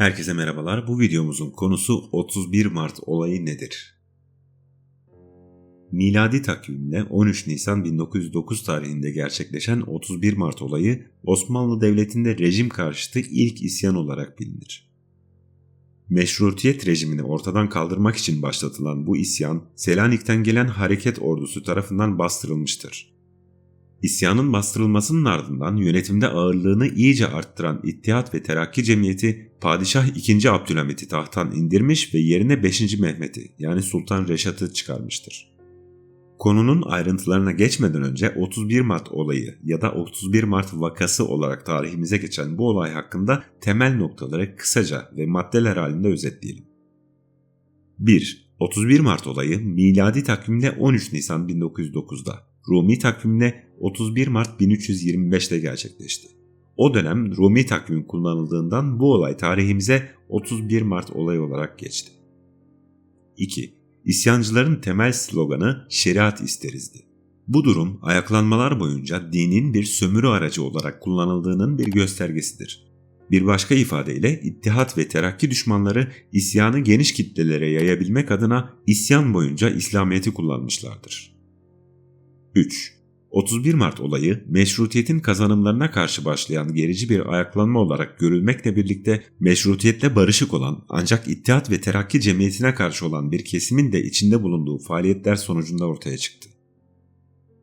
Herkese merhabalar. Bu videomuzun konusu 31 Mart olayı nedir? Miladi takvimle 13 Nisan 1909 tarihinde gerçekleşen 31 Mart olayı Osmanlı Devleti'nde rejim karşıtı ilk isyan olarak bilinir. Meşrutiyet rejimini ortadan kaldırmak için başlatılan bu isyan Selanik'ten gelen hareket ordusu tarafından bastırılmıştır. İsyanın bastırılmasının ardından yönetimde ağırlığını iyice arttıran İttihat ve Terakki Cemiyeti Padişah II. Abdülhamit'i tahttan indirmiş ve yerine 5. Mehmet'i yani Sultan Reşat'ı çıkarmıştır. Konunun ayrıntılarına geçmeden önce 31 Mart olayı ya da 31 Mart vakası olarak tarihimize geçen bu olay hakkında temel noktaları kısaca ve maddeler halinde özetleyelim. 1. 31 Mart olayı miladi takvimle 13 Nisan 1909'da, Rumi takvimle 31 Mart 1325'te gerçekleşti. O dönem Rumi takvim kullanıldığından bu olay tarihimize 31 Mart olayı olarak geçti. 2. İsyancıların temel sloganı şeriat isterizdi. Bu durum ayaklanmalar boyunca dinin bir sömürü aracı olarak kullanıldığının bir göstergesidir. Bir başka ifadeyle İttihat ve Terakki düşmanları isyanı geniş kitlelere yayabilmek adına isyan boyunca İslamiyet'i kullanmışlardır. 3. 31 Mart olayı meşrutiyetin kazanımlarına karşı başlayan gerici bir ayaklanma olarak görülmekle birlikte meşrutiyetle barışık olan ancak İttihat ve Terakki Cemiyeti'ne karşı olan bir kesimin de içinde bulunduğu faaliyetler sonucunda ortaya çıktı.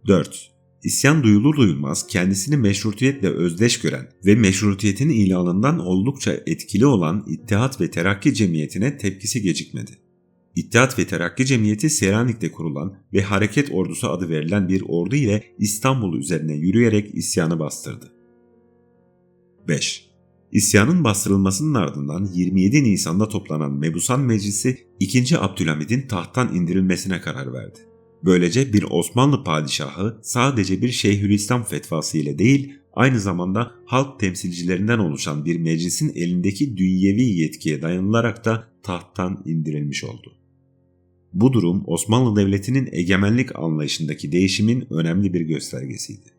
4. İsyan duyulur duyulmaz kendisini meşrutiyetle özdeş gören ve meşrutiyetin ilanından oldukça etkili olan İttihat ve Terakki Cemiyeti'ne tepkisi gecikmedi. İttihat ve Terakki Cemiyeti Selanik'te kurulan ve Hareket Ordusu adı verilen bir ordu ile İstanbul üzerine yürüyerek isyanı bastırdı. 5. İsyanın bastırılmasının ardından 27 Nisan'da toplanan Mebusan Meclisi 2. Abdülhamid'in tahttan indirilmesine karar verdi. Böylece bir Osmanlı padişahı sadece bir Şeyhülislam fetvası ile değil, aynı zamanda halk temsilcilerinden oluşan bir meclisin elindeki dünyevi yetkiye dayanılarak da tahttan indirilmiş oldu. Bu durum Osmanlı Devleti'nin egemenlik anlayışındaki değişimin önemli bir göstergesiydi.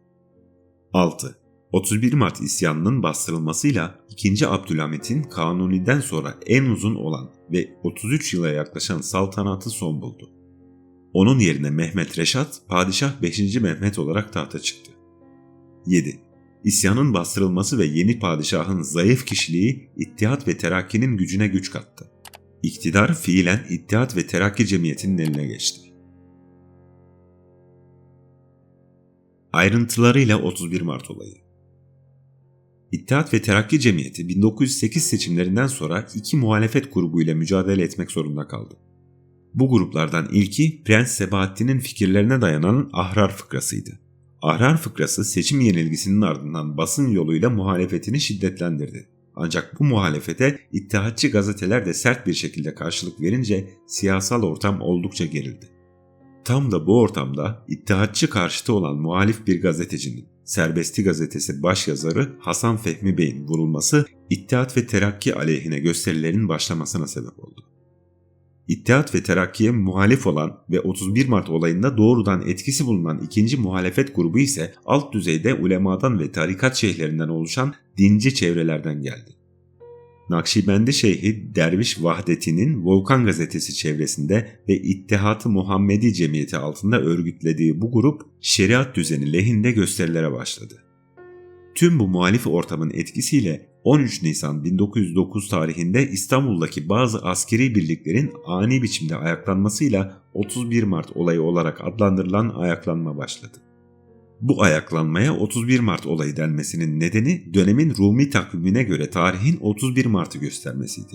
6. 31 Mart isyanının bastırılmasıyla 2. Abdülhamit'in Kanuni'den sonra en uzun olan ve 33 yıla yaklaşan saltanatı son buldu. Onun yerine Mehmet Reşat, Padişah 5. Mehmet olarak tahta çıktı. 7. İsyanın bastırılması ve yeni padişahın zayıf kişiliği İttihat ve Terakki'nin gücüne güç kattı. İktidar fiilen İttihat ve Terakki Cemiyeti'nin eline geçti. Ayrıntılarıyla 31 Mart olayı İttihat ve Terakki Cemiyeti 1908 seçimlerinden sonra iki muhalefet grubuyla mücadele etmek zorunda kaldı. Bu gruplardan ilki Prens Sebahattin'in fikirlerine dayanan Ahrar fıkrasıydı. Ahrar fıkrası seçim yenilgisinin ardından basın yoluyla muhalefetini şiddetlendirdi. Ancak bu muhalefete İttihatçı gazeteler de sert bir şekilde karşılık verince siyasal ortam oldukça gerildi. Tam da bu ortamda İttihatçı karşıtı olan muhalif bir gazetecinin Serbesti gazetesi başyazarı Hasan Fehmi Bey'in vurulması İttihat ve Terakki aleyhine gösterilerin başlamasına sebep oldu. İttihat ve Terakki'ye muhalif olan ve 31 Mart olayında doğrudan etkisi bulunan ikinci muhalefet grubu ise alt düzeyde ulemadan ve tarikat şeyhlerinden oluşan dinci çevrelerden geldi. Nakşibendi Şeyhi Derviş Vahdeti'nin Volkan gazetesi çevresinde ve İttihat-ı Muhammedi Cemiyeti altında örgütlediği bu grup şeriat düzeni lehinde gösterilere başladı. Tüm bu muhalif ortamın etkisiyle 13 Nisan 1909 tarihinde İstanbul'daki bazı askeri birliklerin ani biçimde ayaklanmasıyla 31 Mart olayı olarak adlandırılan ayaklanma başladı. Bu ayaklanmaya 31 Mart olayı denmesinin nedeni dönemin Rumi takvimine göre tarihin 31 Mart'ı göstermesiydi.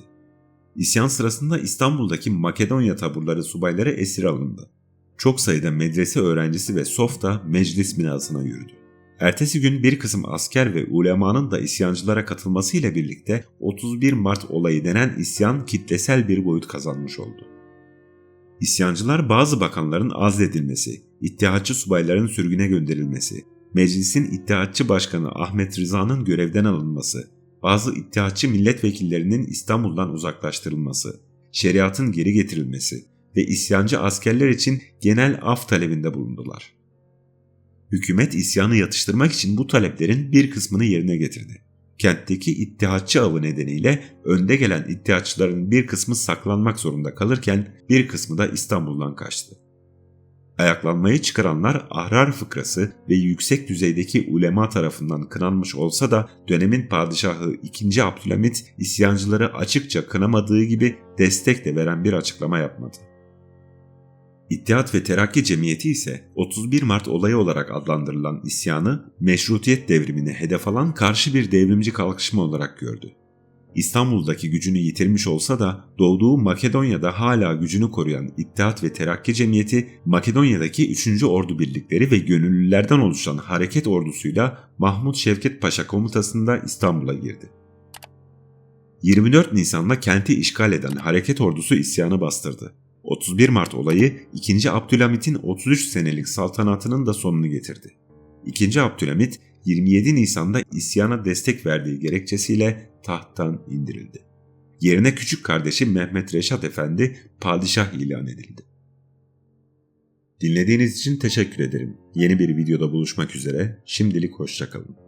İsyan sırasında İstanbul'daki Makedonya taburları subayları esir alındı. Çok sayıda medrese öğrencisi ve softa meclis binasına yürüdü. Ertesi gün bir kısım asker ve ulemanın da isyancılara katılmasıyla birlikte 31 Mart olayı denen isyan kitlesel bir boyut kazanmış oldu. İsyancılar bazı bakanların azledilmesi, İttihatçı subayların sürgüne gönderilmesi, meclisin İttihatçı Başkanı Ahmet Rıza'nın görevden alınması, bazı iddiatçı milletvekillerinin İstanbul'dan uzaklaştırılması, şeriatın geri getirilmesi ve isyancı askerler için genel af talebinde bulundular. Hükümet isyanı yatıştırmak için bu taleplerin bir kısmını yerine getirdi. Kentteki iddiatçı avı nedeniyle önde gelen iddiatçıların bir kısmı saklanmak zorunda kalırken bir kısmı da İstanbul'dan kaçtı. Ayaklanmayı çıkaranlar ahrar fıkrası ve yüksek düzeydeki ulema tarafından kınanmış olsa da dönemin padişahı 2. Abdülhamit isyancıları açıkça kınamadığı gibi destek de veren bir açıklama yapmadı. İttihat ve Terakki Cemiyeti ise 31 Mart olayı olarak adlandırılan isyanı meşrutiyet devrimini hedef alan karşı bir devrimci kalkışma olarak gördü. İstanbul'daki gücünü yitirmiş olsa da doğduğu Makedonya'da hala gücünü koruyan İttihat ve Terakki Cemiyeti, Makedonya'daki 3. Ordu birlikleri ve gönüllülerden oluşan hareket ordusuyla Mahmut Şevket Paşa komutasında İstanbul'a girdi. 24 Nisan'da kenti işgal eden hareket ordusu isyanı bastırdı. 31 Mart olayı 2. Abdülhamit'in 33 senelik saltanatının da sonunu getirdi. 2. Abdülhamit 27 Nisan'da isyana destek verdiği gerekçesiyle tahttan indirildi. Yerine küçük kardeşi Mehmet Reşat Efendi padişah ilan edildi. Dinlediğiniz için teşekkür ederim. Yeni bir videoda buluşmak üzere. Şimdilik hoşçakalın.